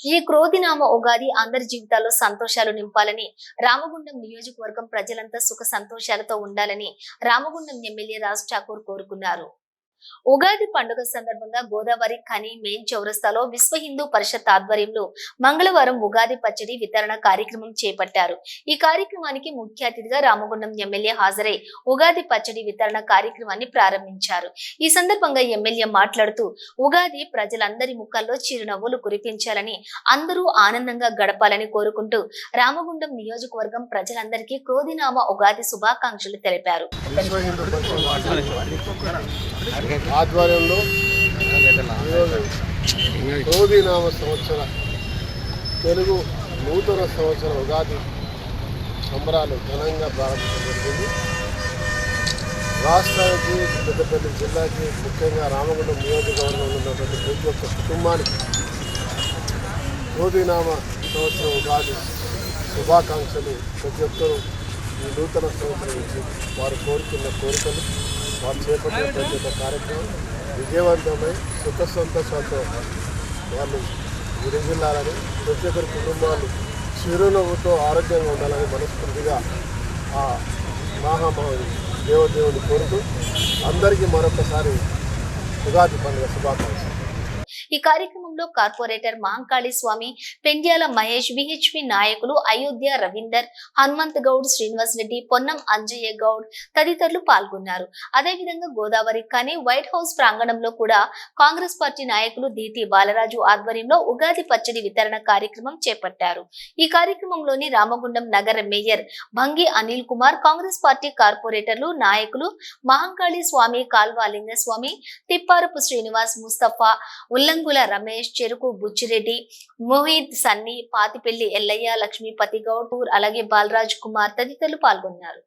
ఈ క్రోధినామ ఉగాది అందరి జీవితాల్లో సంతోషాలు నింపాలని రామగుండం నియోజకవర్గం ప్రజలంతా సుఖ సంతోషాలతో ఉండాలని రామగుండం ఎమ్మెల్యే రాజ్ ఠాకూర్ కోరుకున్నారు. ఉగాది పండుగ సందర్భంగా గోదావరి ఖని మెయిన్ చౌరస్తాలో విశ్వ హిందూ పరిషత్ ఆధ్వర్యంలో మంగళవారం ఉగాది పచ్చడి వితరణ కార్యక్రమం చేపట్టారు. ఈ కార్యక్రమానికి ముఖ్య అతిథిగా రామగుండం ఎమ్మెల్యే హాజరై ఉగాది పచ్చడి వితరణ కార్యక్రమాన్ని ప్రారంభించారు. ఈ సందర్భంగా ఎమ్మెల్యే మాట్లాడుతూ ఉగాది ప్రజలందరి ముఖాల్లో చిరునవ్వులు కురిపించాలని అందరూ ఆనందంగా గడపాలని కోరుకుంటూ రామగుండం నియోజకవర్గం ప్రజలందరికీ క్రోధినామ ఉగాది శుభాకాంక్షలు తెలిపారు. ఆధ్వర్యంలో ఈరోజు క్రోధినామ సంవత్సర తెలుగు నూతన సంవత్సర ఉగాది సంబరాలు ఘనంగా ప్రారంభించబడుతుంది రాష్ట్రానికి పెద్దపల్లి జిల్లాకి ముఖ్యంగా రామగుండం నియోజకవర్గంలో ఉన్నటువంటి ప్రతి ఒక్క కుటుంబానికి క్రోధినామ సంవత్సరం ఉగాది శుభాకాంక్షలు. ప్రతి ఒక్కరూ ఈ నూతన సంవత్సరం వారు కోరుకున్న కోరికలు వారు చేపట్టిన ప్రతి ఒక్క కార్యక్రమం విజయవంతమై సుఖ సంతోషాలతో వాళ్ళు విరజిల్లాలని ప్రతి ఒక్కరి కుటుంబాలు చిరునవ్వుతో ఆరోగ్యంగా ఉండాలని మనస్ఫూర్తిగా ఆ మహామహి దేవదేవుని కోరుతూ అందరికీ మరొకసారి ఉగాది పండుగ శుభాకాంక్షలు. ఈ కార్యక్రమం కార్యక్రమంలో కార్పొరేటర్ మాంకాళి స్వామి పెండ్యాల మహేష్ విహెచ్పి నాయకులు అయోధ్య రవీందర్ హనుమంత్ గౌడ్ శ్రీనివాస్ రెడ్డి పొన్నం అంజయ్య గౌడ్ తదితరులు పాల్గొన్నారు. అదేవిధంగా గోదావరి కని వైట్ హౌస్ ప్రాంగణంలో కూడా కాంగ్రెస్ పార్టీ నాయకులు దీటి బాలరాజు ఆధ్వర్యంలో ఉగాది పచ్చడి వితరణ కార్యక్రమం చేపట్టారు. ఈ కార్యక్రమంలోని రామగుండం నగర mayor Bhangi Anil Kumar Congress party కార్పొరేటర్లు నాయకులు మహంకాళి స్వామి కాల్వాలింగ స్వామి తిప్పారపు శ్రీనివాస్ ముస్తఫా ఉల్లంగుల రమేష్ రమేష్ చెరుకు బుచ్చిరెడ్డి మోహిత్ సన్నీ పాతిపెల్లి ఎల్లయ్య లక్ష్మీపతి గౌడ్ అలాగే బాలరాజ్ కుమార్ తదితరులు పాల్గొన్నారు.